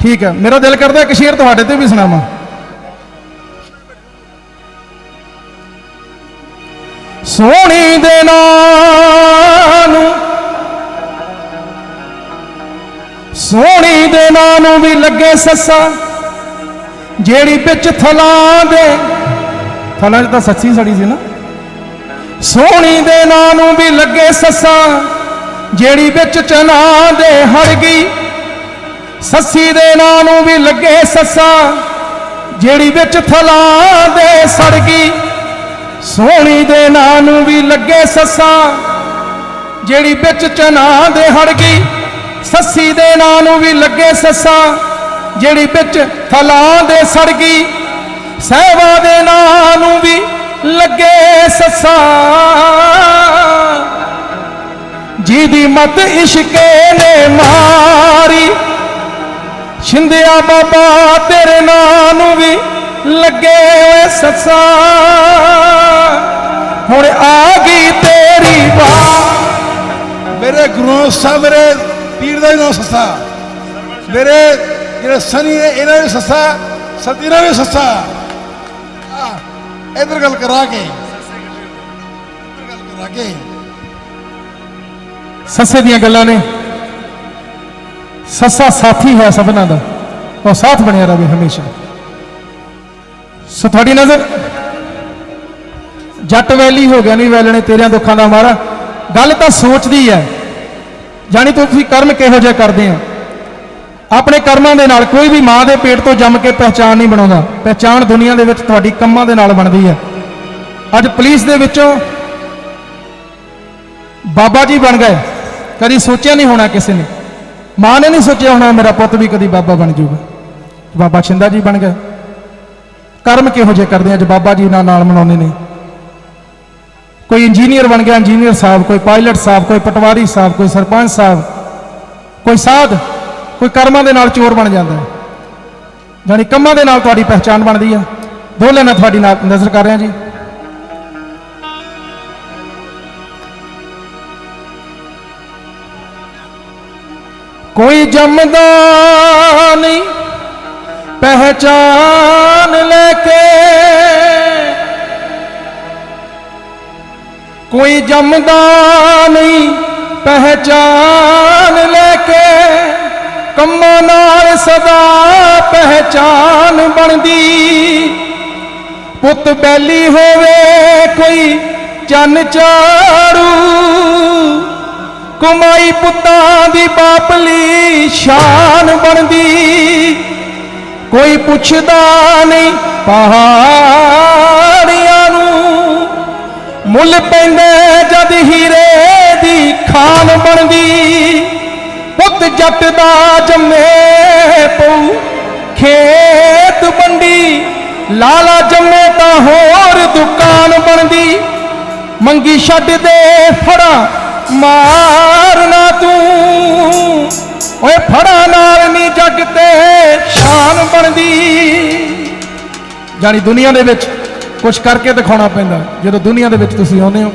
ਠੀਕ ਹੈ। ਮੇਰਾ ਦਿਲ ਕਰਦਾ ਇੱਕ ਸ਼ੇਰ ਤੁਹਾਡੇ ਤੇ ਵੀ ਸੁਣਾਵਾਂ। ਸੋਹਣੀ ਦੇ ਨਾਂ ਨੂੰ, ਸੋਹਣੀ ਦੇ ਨਾਂ ਨੂੰ ਵੀ ਲੱਗੇ ਸੱਸਾ, ਜਿਹੜੀ ਵਿੱਚ ਥਲਾਂ ਦੇ, ਥਲਾਂ 'ਚ ਤਾਂ ਸੱਚੀ ਸੜੀ ਸੀ ਨਾ। ਸੋਹਣੀ ਦੇ ਨਾਂ ਨੂੰ ਵੀ ਲੱਗੇ ਸੱਸਾ, ਜਿਹੜੀ ਵਿੱਚ ਚਨਾ ਦੇ ਹੜ ਗਈ ਸੱਸੀ ਦੇ ਨਾਂ ਨੂੰ ਵੀ ਲੱਗੇ ਸੱਸਾ, ਜਿਹੜੀ ਵਿੱਚ ਥਲਾਂ ਦੇ ਸੜ ਗਈ ਸੋਹਣੀ ਦੇ ਨਾਂ ਨੂੰ ਵੀ ਲੱਗੇ ਸੱਸਾ, ਜਿਹੜੀ ਵਿੱਚ ਚਨਾ ਦੇ ਹੜ ਗਈ ਸੱਸੀ ਦੇ ਨਾਂ ਨੂੰ ਵੀ ਲੱਗੇ ਸੱਸਾ, ਜਿਹੜੀ ਵਿੱਚ ਥਲਾਂ ਦੇ ਸੜ ਗਈ ਸਹਿਵਾ ਦੇ ਨਾਂ ਨੂੰ ਵੀ ਲੱਗੇ ਸੱਸਾ। ਜਿਹਦੀ ਮਤ ਇਸ਼ਕੇ ਨੇ ਮਾਰੀ ਛਿੰਦਿਆ ਬਾਬਾ ਤੇਰੇ ਨਾਂ ਨੂੰ ਵੀ ਲੱਗੇ ਓਏ ਸੱਸਾ। ਹੁਣ ਆ ਗਈ ਤੇਰੀ ਵਾਰ ਮੇਰੇ ਗੁਰੂ ਸਾਹਿਬ ਮੇਰੇ ਪੀਰ ਦਾ ਨਾਮ ਸੱਸਾ। ਮੇਰੇ ਜਿਹੜੇ ਸਨੀ ਨੇ ਇਹਨਾਂ ਵੀ ਸੱਸਾ ਸਤੀਨਾ ਵੀ ਸੱਸਾ। ਇੱਧਰ ਗੱਲ ਕਰਾ ਕੇ। ਇੱਧਰ ਗੱਲ ਕਰਾ ਕੇ। ਸੱਸੇ ਦੀਆਂ ਗੱਲਾਂ ਨੇ। ਸੱਸਾ ਸਾਥੀ ਹੈ ਸਭਨਾਂ ਦਾ, ਉਹ ਸਾਥ ਬਣਿਆ ਰਹੇ ਹਮੇਸ਼ਾ। ਸੋ ਤੁਹਾਡੀ ਨਜ਼ਰ, ਜੱਟ ਵੈਲੀ ਹੋ ਗਿਆ, ਨਹੀਂ ਵੈਲਣੇ ਤੇਰਿਆਂ ਦੁੱਖਾਂ ਦਾ ਮਾਰਾ। ਗੱਲ ਤਾਂ ਸੋਚਦੀ ਹੈ, ਜਾਣੀ ਤੁਸੀਂ ਕਰਮ ਕਿਹੋ ਜਿਹੇ ਕਰਦੇ ਆ। ਆਪਣੇ ਕਰਮਾਂ ਦੇ ਨਾਲ ਕੋਈ ਵੀ ਮਾਂ ਦੇ ਪੇਟ ਤੋਂ ਜੰਮ ਕੇ ਪਹਿਚਾਨ ਨਹੀਂ ਬਣਾਉਂਦਾ। ਪਹਿਚਾਨ ਦੁਨੀਆ ਦੇ ਵਿੱਚ ਤੁਹਾਡੀ ਕੰਮਾਂ ਦੇ ਨਾਲ ਬਣਦੀ ਹੈ। ਅੱਜ ਪੁਲਿਸ ਦੇ ਵਿੱਚੋਂ ਬਾਬਾ ਜੀ ਬਣ ਗਏ। ਕਦੀ ਸੋਚਿਆ ਨਹੀਂ ਹੋਣਾ ਕਿਸੇ ਨੇ। ਮਾਂ ਨੇ ਨਹੀਂ ਸੋਚਿਆ ਹੋਣਾ ਮੇਰਾ ਪੁੱਤ ਵੀ ਕਦੀ ਬਾਬਾ ਬਣ ਜਾਊਗਾ। ਬਾਬਾ ਛਿੰਦਾ ਜੀ ਬਣ ਗਏ। ਕਰਮ ਕਿਹੋ ਜਿਹੇ ਕਰਦੇ ਆ ਅੱਜ ਬਾਬਾ ਜੀ ਨਾਲ ਨਾਲ ਮਨਾਉਂਦੇ ਨੇ? ਕੋਈ ਇੰਜੀਨੀਅਰ ਬਣ ਗਿਆ, ਇੰਜੀਨੀਅਰ ਸਾਹਿਬ, ਕੋਈ ਪਾਇਲਟ ਸਾਹਿਬ, ਕੋਈ ਪਟਵਾਰੀ ਸਾਹਿਬ, ਕੋਈ ਸਰਪੰਚ ਸਾਹਿਬ, ਕੋਈ ਸਾਧ, ਕੋਈ ਕਰਮਾਂ ਦੇ ਨਾਲ ਚੋਰ ਬਣ ਜਾਂਦਾ ਹੈ। ਜਾਣੀ ਕੰਮਾਂ ਦੇ ਨਾਲ ਤੁਹਾਡੀ ਪਹਿਚਾਨ ਬਣਦੀ ਆ। ਦੋਲੇ ਨਾਲ ਤੁਹਾਡੀ ਨਾਲ ਨਜ਼ਰ ਕਰ ਰਿਹਾ ਜੀ। ਕੋਈ ਜੰਮਦਾ ਨਹੀਂ, ਪਹਿਚਾਨ ਲੈ ਕੇ। ਕੋਈ ਜੰਮਦਾ ਨਹੀਂ, ਪਹਿਚਾਨ ਲੈ ਕੇ। ਕੰਮਾਂ ਨਾਲ ਸਦਾ ਪਹਿਚਾਨ ਬਣਦੀ। ਪੁੱਤ ਬੈਲੀ ਹੋਵੇ ਕੋਈ ਚੰਨ ਚਾੜੂ। ਕਮਾਈ ਪੁੱਤਾਂ ਦੀ ਬਾਪਲੀ ਸ਼ਾਨ ਬਣਦੀ। ਕੋਈ ਪੁੱਛਦਾ ਨਹੀਂ ਪਹਾੜੀਆਂ ਨੂੰ। ਮੁੱਲ ਪੈਂਦੇ ਜਦ ਹੀਰੇ ਦੀ ਖਾਨ ਬਣਦੀ। ਪੁੱਤ ਜੱਟ ਦਾ ਜੰਮੇ ਪਊ ਖੇਤ ਮੰਡੀ ਲਾਲਾ ਜੰਮੇ ਤਾਂ ਹੋਰ ਦੁਕਾਨ ਬਣਦੀ। ਮੰਗੀ ਛੱਡ ਦੇ ਫੜਾ ਮਾਰਨਾ ਤੂੰ। ਓਏ ਫੜਾ ਨਾਲ ਨਹੀਂ ਜੱਗ ਤੇ ਸ਼ਾਨ ਬਣਦੀ। ਜਾਨੀ ਦੁਨੀਆ ਦੇ ਵਿੱਚ ਕੁਝ ਕਰਕੇ ਦਿਖਾਉਣਾ ਪੈਂਦਾ, ਜਦੋਂ ਦੁਨੀਆ ਦੇ ਵਿੱਚ ਤੁਸੀਂ ਆਉਂਦੇ ਹੋ।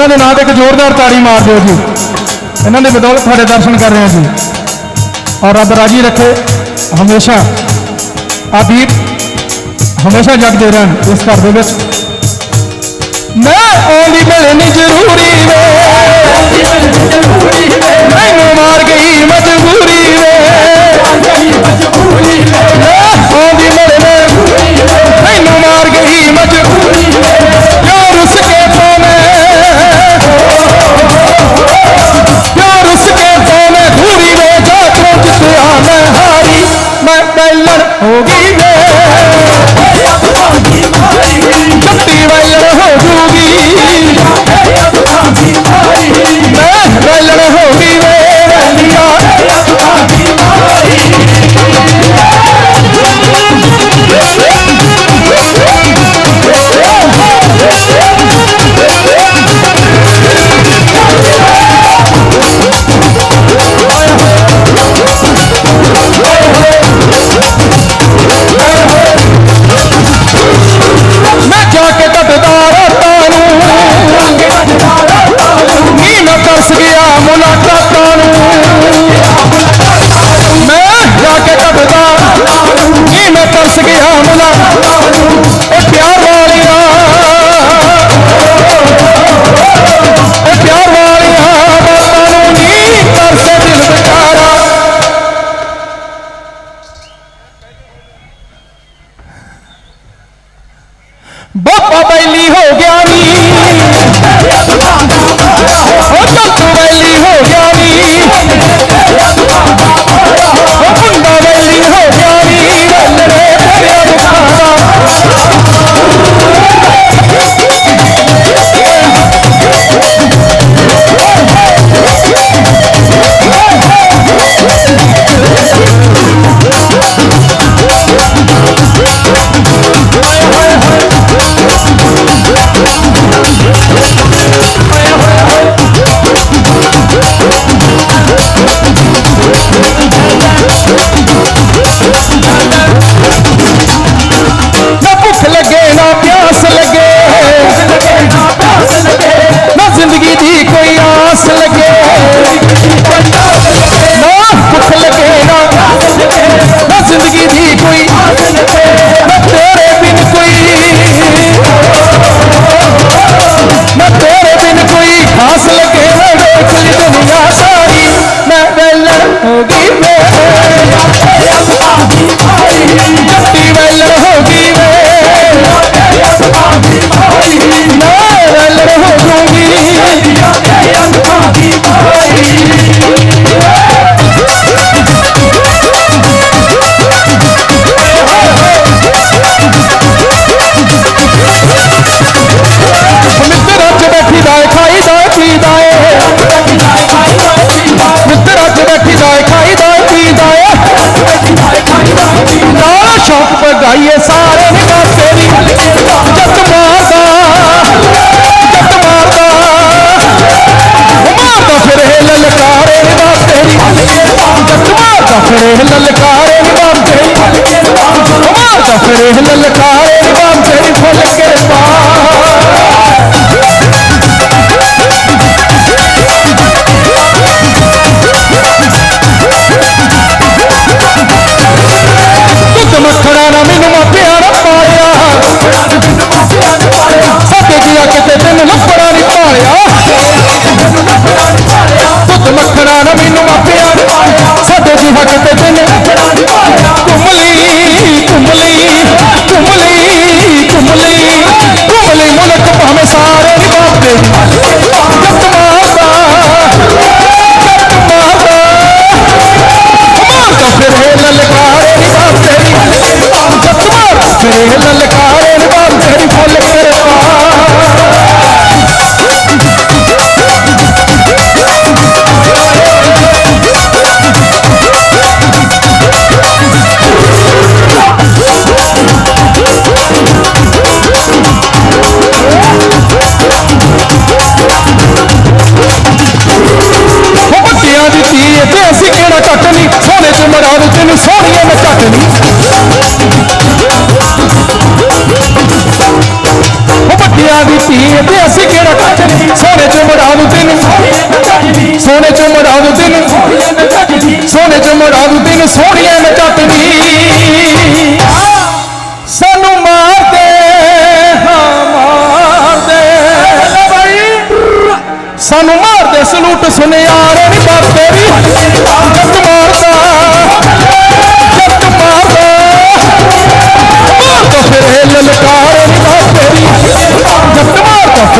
ਇਹਨਾਂ ਦੇ ਨਾਂ ਤੇ ਇੱਕ ਜ਼ੋਰਦਾਰ ਤਾੜੀ ਮਾਰ ਦਿਓ ਜੀ। ਇਹਨਾਂ ਦੇ ਬਦੌਲਤ ਸਾਡੇ ਦਰਸ਼ਨ ਕਰ ਰਹੇ ਹਾਂ ਜੀ। ਔਰ ਰੱਬ ਰਾਜੀ ਰੱਖੇ, ਹਮੇਸ਼ਾ। ਆਦੀਪ ਹਮੇਸ਼ਾ ਜਗਦੇ ਰਹਿਣ ਇਸ ਘਰ ਦੇ ਵਿੱਚ। ਮੈਂ ਆਉਂਦੀ ਮਿਲਣੀ ਜ਼ਰੂਰੀ ਵੇ। ਮੈਨੂੰ ਮਾਰ ਗਈ ਮਜਬੂਰੀ ਵੇ। ਆਉਂਦੀ ਮਿਲਣੀ ਮੈਨੂੰ ਮਾਰ ਗਈ ਮਜਬੂਰੀ ਵੇ। ਫਰੇ ਲਲਕਾਰੇ ਬਾਬੇ ਫਲਕੇ ਮਾਰ ਦਾ ਫਰੇ ਲਲਕਾਰੇ ਬਾਬੇ ਫਲਕੇ ਤੇ ਅਸੀਂ ਕਿਹੜਾ ਕੱਟ ਸੋਨੇ ਚੋਂ ਮੜਾ ਦੂ ਤੈਨੂੰ ਸੋਨੇ ਚੋਂ ਮੜਾ ਦੂ ਤੈਨੂੰ ਸੋਨੇ ਚੋਂ ਮੜਾ ਦੂ ਤੈਨੂੰ ਸੋਹਣੀਆਂ ਮੈਂ ਚੱਟਦੀ ਸਾਨੂੰ ਮਾਰਦੇ ਹਾਂ ਮਾਰਦੇ ਸਾਨੂੰ ਮਾਰਦੇ ਸਲੂਟ ਸੁਨਿਆਰੇ ਨੀ ਬਾਪੇ ਵੀ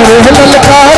ललका